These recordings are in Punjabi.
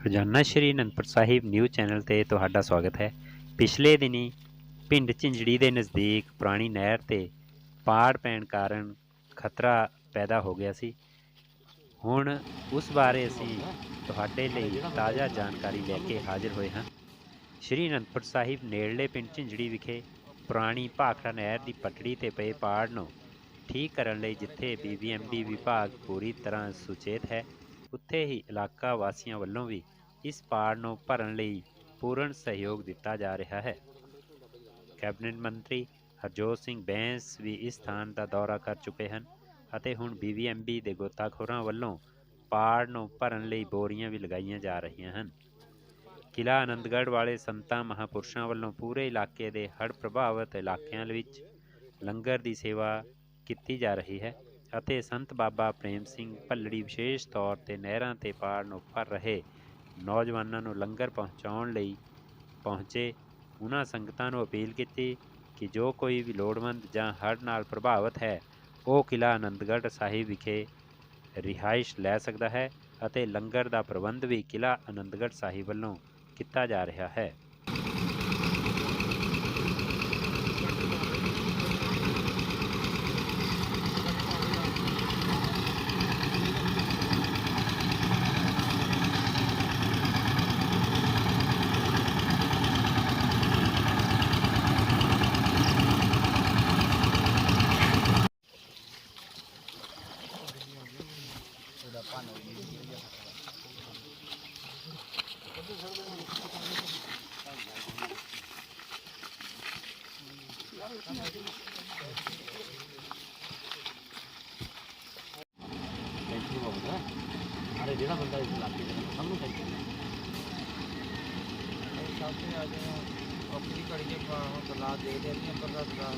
ਰੋਜ਼ਾਨਾ ਸ਼੍ਰੀ ਅਨੰਦਪੁਰ ਸਾਹਿਬ ਨਿਊਜ਼ ਚੈਨਲ ਤੇ ਤੁਹਾਡਾ ਸਵਾਗਤ ਹੈ। ਪਿਛਲੇ ਦਿਨੀ ਪਿੰਡ ਝਿੰਜੜੀ ਦੇ ਨਜ਼ਦੀਕ ਪੁਰਾਣੀ ਨਹਿਰ ਤੇ ਪਾੜ ਪੈਣ ਕਾਰਨ ਖਤਰਾ ਪੈਦਾ ਹੋ ਗਿਆ ਸੀ। ਹੁਣ ਉਸ ਬਾਰੇ ਅਸੀਂ ਤੁਹਾਡੇ ਲਈ ਤਾਜ਼ਾ ਜਾਣਕਾਰੀ ਲੈ ਕੇ ਹਾਜ਼ਰ ਹੋਏ ਹਾਂ। ਸ਼੍ਰੀ ਅਨੰਦਪੁਰ ਸਾਹਿਬ ਨੇੜਲੇ ਪਿੰਡ ਝਿੰਜੜੀ ਵਿਖੇ ਪੁਰਾਣੀ ਭਾਖੜਾ ਨਹਿਰ ਦੀ ਪਟੜੀ ਤੇ ਪਏ ਪਾੜ ਨੂੰ ਠੀਕ ਕਰਨ ਲਈ ਜਿੱਥੇ ਬੀਬੀਐਮਬੀ ਵਿਭਾਗ ਪੂਰੀ ਤਰ੍ਹਾਂ ਸੁਚੇਤ ਹੈ ਉੱਥੇ ਹੀ ਇਲਾਕਾ ਵਾਸੀਆਂ ਵੱਲੋਂ ਵੀ ਇਸ ਪਾੜ ਨੂੰ ਭਰਨ ਲਈ ਪੂਰਨ ਸਹਿਯੋਗ ਦਿੱਤਾ ਜਾ ਰਿਹਾ ਹੈ। ਕੈਬਨਿਟ ਮੰਤਰੀ ਹਰਜੋਤ ਸਿੰਘ ਬੈਂਸ ਵੀ ਇਸ ਸਥਾਨ ਦਾ ਦੌਰਾ ਕਰ ਚੁੱਕੇ ਹਨ ਅਤੇ ਹੁਣ ਬੀਬੀਐਮਬੀ ਦੇ ਗੋਤਾਖੋਰਾਂ ਵੱਲੋਂ ਪਾੜ ਨੂੰ ਭਰਨ ਲਈ ਬੋਰੀਆਂ ਵੀ ਲਗਾਈਆਂ ਜਾ ਰਹੀਆਂ ਹਨ। ਕਿਲ੍ਹਾ ਆਨੰਦਗੜ੍ਹ ਵਾਲੇ ਸੰਤਾਂ ਮਹਾਪੁਰਸ਼ਾਂ ਵੱਲੋਂ ਪੂਰੇ ਇਲਾਕੇ ਦੇ ਹੜ੍ਹ ਪ੍ਰਭਾਵਿਤ ਇਲਾਕਿਆਂ ਵਿੱਚ ਲੰਗਰ ਦੀ ਸੇਵਾ ਕੀਤੀ ਜਾ ਰਹੀ ਹੈ। ਅਤੇ ਸੰਤ ਬਾਬਾ ਪ੍ਰੇਮ ਸਿੰਘ ਭੱਲੜੀ ਵਿਸ਼ੇਸ਼ ਤੌਰ ਤੇ ਨਹਿਰਾਂ ਤੇ ਪਾੜ ਨੂੰ ਭਰ ਰਹੇ ਨੌਜਵਾਨਾਂ ਨੂੰ ਲੰਗਰ ਪਹੁੰਚਾਉਣ ਲਈ ਪਹੁੰਚੇ ਉਹਨਾਂ ਸੰਗਤਾਂ ਨੂੰ ਅਪੀਲ ਕੀਤੀ ਕਿ ਜੋ ਕੋਈ ਵੀ ਲੋੜਵੰਦ ਜਾਂ ਹੜ੍ਹ ਨਾਲ ਪ੍ਰਭਾਵਿਤ ਹੈ, ਉਹ ਕਿਲ੍ਹਾ ਆਨੰਦਗੜ੍ਹ ਸਾਹਿਬ ਵਿਖੇ ਰਿਹਾਇਸ਼ ਲੈ ਸਕਦਾ ਹੈ ਅਤੇ ਲੰਗਰ ਦਾ ਪ੍ਰਬੰਧ ਵੀ ਕਿਲ੍ਹਾ ਆਨੰਦਗੜ੍ਹ ਸਾਹਿਬ ਵੱਲੋਂ ਕੀਤਾ ਜਾ ਰਿਹਾ ਹੈ। ਅਰੇ ਜਿਹੜਾ ਬੰਦਾ ਇਸ ਇਲਾਕੇ ਦੇ ਸਭ ਨੂੰ ਟੈਨਸ਼ਨ ਹੈ ਸਾਹਮਣੇ ਆ ਜਾਣਾ ਆਪਣੀ ਘੜੀ ਕੇ ਬਲਾ ਦੇ ਦੇ ਨਹੀਂ ਅੰਦਰ ਦਾ ਬਲਾ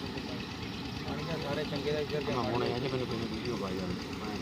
ਪਾਣੀ ਦਾ ਸਾਰੇ ਚੰਗੇ ਦਾ ਇੱਧਰ ਮੈਂ ਹੁਣ ਇਹ ਜੇ ਮੈਨੂੰ ਕੋਈ ਵੀਡੀਓ ਪਾਈ ਯਾਰ।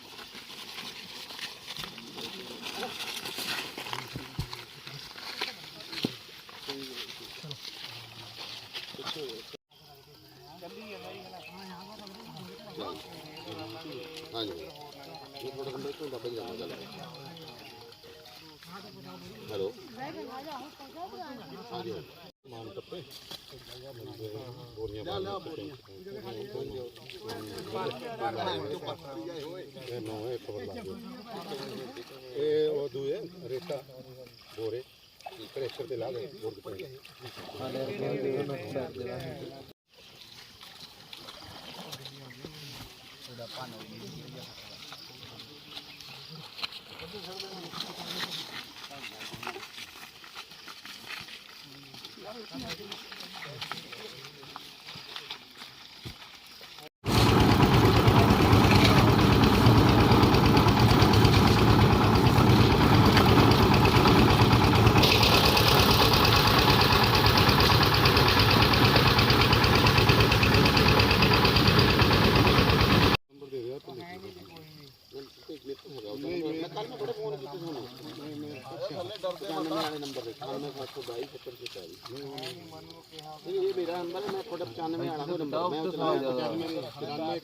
ਹਾਂਜੀ ਇਹ ਥੋੜਾ ਬੰਦੇ ਤੋਂ ਦੱਬ ਜਾਂਦਾ ਚੱਲ ਹੈਲੋ ਹਾਂਜੀ ਮਾਨ ਟੱਪੇ ਬੋਰੀਆਂ ਪਾ ਲਿਆ ਬੋਰੀਆਂ ਇਹ ਨੋ ਇਹ ਖਬਰ ਲਾ ਦਿਓ ਇਹ ਉਹ ਦੂਏ ਰੇਤਾ ਬੋਰੇ ਪ੍ਰੈਸ਼ਰ ਤੇ ਲਾ ਗਏ ਬੋਰ ਦੇ ਨੰਬਰ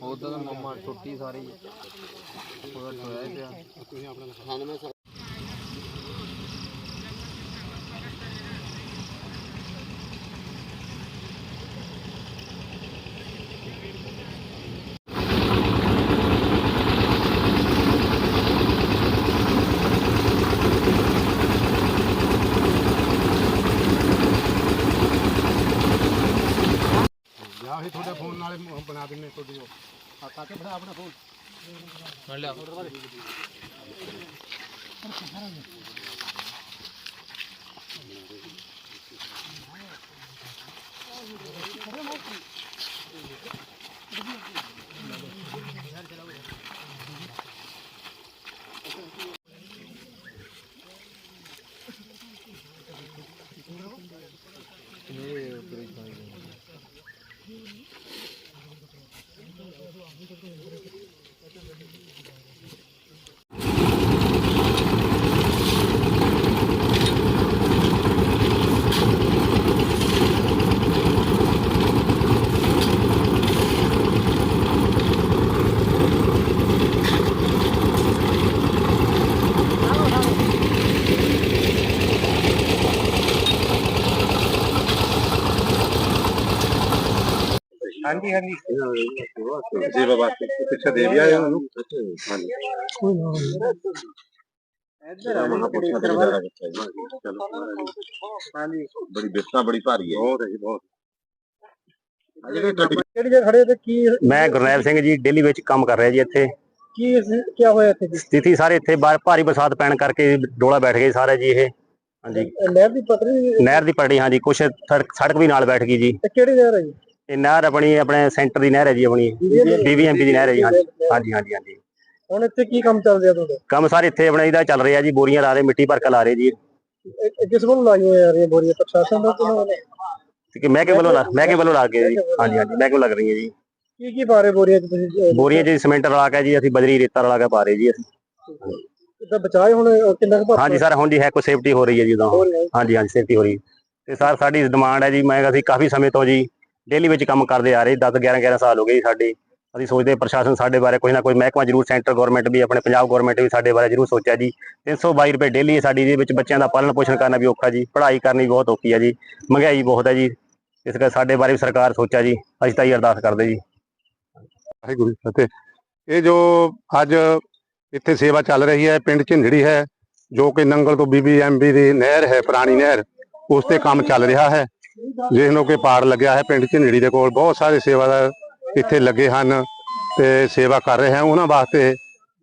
ਉਧਰ ਦਾ ਮਮਾ ਟੁੱਟੀ ਸਾਰੀ। ਉਹਦਾ ਟੋਇਆ ਪਿਆ। ਤੁਸੀਂ ਆਪਣਾ 98 ਜਾਂ ਹੀ ਤੁਹਾਡੇ ਫੋਨ ਨਾਲ ਬਣਾ ਦਿੰਨੇ ਤੁਹਾਡੀ ਉਹ ਆ ਕਾਕੇ ਬਣਾ ਆਪਣਾ ਫੋਨ। ਹਾਂਜੀ ਹਾਂਜੀ। ਸੇਵਾ ਵਾਸਤੇ ਪਿੱਛੇ ਦੇ ਵੀ ਆਏ ਉਹਨਾਂ ਨੂੰ ਹਾਂਜੀ ਹਾਂਜੀ ਬੜੀ ਬਿਰਤਾ ਬੜੀ ਭਾਰੀ ਹੈ ਬਹੁਤ ਹੈ ਜੀ ਬਹੁਤ ਜਿਹੜੇ ਕਿਹੜੀ ਜਗ੍ਹਾ ਖੜੇ ਤੇ ਕੀ ਮੈਂ ਗੁਰਨੈਲ ਸਿੰਘ ਜੀ ਦਿੱਲੀ ਵਿੱਚ ਕੰਮ ਕਰ ਰਿਹਾ ਜੀ ਇੱਥੇ। ਕੀ ਕੀ ਹੋਇਆ ਇੱਥੇ ਜੀ ਸਥਿਤੀ ਸਾਰੇ ਇੱਥੇ ਬਾਹਰ ਭਾਰੀ ਬਰਸਾਤ ਪੈਣ ਕਰਕੇ ਡੋਲਾ ਬੈਠ ਗਏ ਸਾਰੇ ਜੀ ਇਹ। ਹਾਂਜੀ। ਨਹਿਰ ਦੀ ਪਟੜੀ ਨਹਿਰ ਦੀ ਪੜੀ ਹਾਂਜੀ ਕੁਛ ਸੜਕ ਸੜਕ ਵੀ ਨਾਲ ਬੈਠ ਗਈ ਜੀ। ਤੇ ਕਿਹੜੀ ਨਹਿਰ ਹੈ ਜੀ? ਇਹ ਨਹਿਰ ਆਪਣੀ ਆਪਣੇ ਸੈਂਟਰ ਦੀ ਨਹਿਰ ਹੈ ਜੀ ਆਪਣੀ। ਬੀਬੀਐਮਪੀ ਦੀ ਨਹਿਰ ਹੈ ਜੀ ਹਾਂਜੀ ਹਾਂਜੀ ਹਾਂਜੀ ਹਾਂਜੀ। ਹੁਣ ਇੱਥੇ ਕੀ ਕੰਮ ਚੱਲ ਰਿਹਾ ਤੁਹਾਡਾ? ਕੰਮ ਸਾਰੇ ਇੱਥੇ ਆਪਣਾ ਇਹਦਾ ਚੱਲ ਰਿਹਾ ਜੀ ਬੋਰੀਆਂ ਲਾ ਰਹੇ ਮਿੱਟੀ ਭਰ ਕੇ ਲਾ ਰਹੇ ਜੀ। ਕਿਸ ਵੱਲੋਂ ਲਾਈ ਹੋਈ ਆ ਰਹੀ ਹੈ ਬੋਰੀਆਂ? ਪ੍ਰਸ਼ਾਸਨ ਦਾ ਕਿਹਨਾਂ ਵੱਲੋਂ? ਕਿ ਮੈਂ ਕੇ ਵੱਲੋਂ ਲਾ ਮੈਂ ਕੇ ਵੱਲੋਂ ਲਾ ਕੇ ਜੀ। ਹਾਂਜੀ ਹਾਂਜੀ ਮੈਂ ਕੇ ਲੱਗ ਰਹੀ ਹੈ ਜੀ। ਕੀ ਕੀ ਪਾ ਰਹੇ ਬੋਰੀਆਂ ਚ ਤੁਸੀਂ? ਬੋਰੀਆਂ 'ਚ ਸੀਮੈਂਟ ਰਲਾ ਕੇ ਜੀ ਅਸੀਂ ਬਜਰੀ ਰੇਤਾ ਰਲਾ ਕੇ ਪਾ ਰਹੇ ਜੀ ਅਸੀਂ। ਇਹਦਾ ਬਚਾਏ ਹੁਣ ਕਿੰਨਾ ਕੁ ਹਾਂਜੀ ਸਰ ਹੁਣ ਜੀ ਹੈ ਕੋਈ ਸੇਫਟੀ ਹੋ ਰਹੀ ਹੈ ਜੀ ਉਦੋਂ? ਹਾਂਜੀ ਹਾਂਜੀ ਸੇਫਟੀ ਹੋ ਰਹੀ। ਤੇ ਸਰ ਸਾਡੀ ਡਿਮਾਂਡ ਹੈ ਜੀ ਮੈਂ ਅਸੀਂ ਕਾਫੀ ਸਮੇਂ ਤੋਂ ਜੀ। ਡੇਲੀ ਵਿੱਚ ਕੰਮ ਕਰਦੇ ਆ ਰਹੇ 10 11 11 ਸਾਲ ਹੋ ਗਏ ਜੀ ਸਾਡੇ। ਅਸੀਂ ਸੋਚਦੇ ਪ੍ਰਸ਼ਾਸਨ ਸਾਡੇ ਬਾਰੇ ਕੋਈ ਨਾ ਕੋਈ ਮਹਿਕਮਾ ਜ਼ਰੂਰ, ਸੈਂਟਰ ਗਵਰਨਮੈਂਟ ਵੀ, ਆਪਣੇ ਪੰਜਾਬ ਗਵਰਨਮੈਂਟ ਵੀ ਸਾਡੇ ਬਾਰੇ ਜ਼ਰੂਰ ਸੋਚਿਆ ਜੀ। 322 ਰੁਪਏ ਡੇਲੀ ਹੈ ਸਾਡੀ ਦੇ ਵਿੱਚ ਬੱਚਿਆਂ ਦਾ ਪਾਲਣ ਪੋਸ਼ਣ ਕਰਨਾ ਵੀ ਔਖਾ ਜੀ। ਪੜ੍ਹਾਈ ਕਰਨੀ ਵੀ ਬਹੁਤ ਔਖੀ ਹੈ ਜੀ। ਮਹਿੰਗਾਈ ਬਹੁਤ ਹੈ ਜੀ। ਇਸ ਕਰਕੇ ਸਾਡੇ ਬਾਰੇ ਵੀ ਸਰਕਾਰ ਸੋਚਿਆ ਜੀ। ਅਸੀਂ ਤਾਂ ਹੀ ਅਰਦਾਸ ਕਰਦੇ ਜੀ। ਵਾਹਿਗੁਰੂ ਜੀ ਫਤਿਹ। ਇਹ ਜੋ ਅੱਜ ਇੱਥੇ ਸੇਵਾ ਚੱਲ ਰਹੀ ਹੈ, ਪਿੰਡ ਝਿੰਜੜੀ ਹੈ, ਜੋ ਕਿ ਨੰਗਲ ਤੋਂ ਬੀਬੀਐਮਬੀ ਦੀ ਨਹਿਰ ਹੈ, ਪੁਰਾਣੀ ਨਹਿਰ, ਉਸ ਤੇ ਕੰਮ ਚੱਲ ਰਿਹਾ ਹੈ। ਜਿਸ ਨੂੰ ਕਿ ਪਾੜ ਲੱਗਿਆ ਹੈ, ਪਿੰਡ ਝਿੰਜੜੀ ਦੇ ਕੋਲ। ਬਹੁਤ ਸਾਰੇ ਸੇਵਾਦਾਰ ਇੱਥੇ ਲੱਗੇ ਹਨ ਤੇ ਸੇਵਾ ਕਰ ਰਹੇ ਹਨ ਉਹਨਾਂ ਵਾਸਤੇ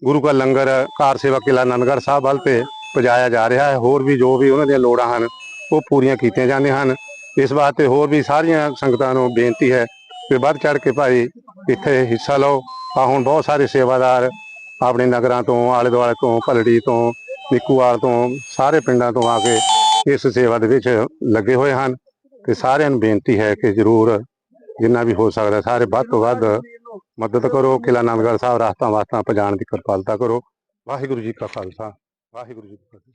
ਗੁਰੂ ਕਾ ਲੰਗਰ, ਕਾਰ ਸੇਵਾ ਕਿਲਾ ਨੰਦਗੜ੍ਹ ਸਾਹਿਬ ਵੱਲ ਤੇ ਪਜਾਇਆ ਜਾ ਰਿਹਾ ਹੈ। ਹੋਰ ਵੀ ਜੋ ਵੀ ਉਹਨਾਂ ਦੀਆਂ ਲੋੜਾਂ ਹਨ, ਉਹ ਪੂਰੀਆਂ ਕੀਤੀਆਂ ਜਾਂਦੀਆਂ ਹਨ। ਇਸ ਵਾਸਤੇ ਹੋਰ ਵੀ ਸਾਰੀਆਂ ਸੰਗਤਾਂ ਨੂੰ ਬੇਨਤੀ ਹੈ ਕਿ ਵੱਧ ਚੜ ਕੇ ਭਾਈ ਇੱਥੇ ਹਿੱਸਾ ਲਓ। ਆ ਹੁਣ ਬਹੁਤ ਸਾਰੇ ਸੇਵਾਦਾਰ ਆਪਣੇ ਨਗਰਾਂ ਤੋਂ ਆਲੇ ਦੁਆਲੇ ਤੋਂ, ਭਲੜੀ ਤੋਂ, ਨਿੱਕੂਵਾਲ ਤੋਂ, ਸਾਰੇ ਪਿੰਡਾਂ ਤੋਂ ਆ ਕੇ ਇਸ ਸੇਵਾ ਦੇ ਵਿੱਚ ਲੱਗੇ ਹੋਏ ਹਨ। ਤੇ ਸਾਰਿਆਂ ਨੂੰ ਬੇਨਤੀ ਹੈ ਕਿ ਜਰੂਰ ਜਿੰਨਾ ਵੀ ਹੋ ਸਕਦਾ ਸਾਰੇ ਵੱਧ ਤੋਂ ਵੱਧ ਮਦਦ ਕਰੋ ਕਿਲਾ ਆਨੰਦਗੜ੍ਹ ਸਾਹਿਬ ਰਾਸਤਾਂ ਵਾਸਤਾ ਪਹੁੰਚਾਉਣ ਦੀ ਕਿਰਪਾਲਤਾ ਕਰੋ। ਵਾਹਿਗੁਰੂ ਜੀ ਕਾ ਖਾਲਸਾ, ਵਾਹਿਗੁਰੂ ਜੀ ਕੀ ਫਤਿਹ।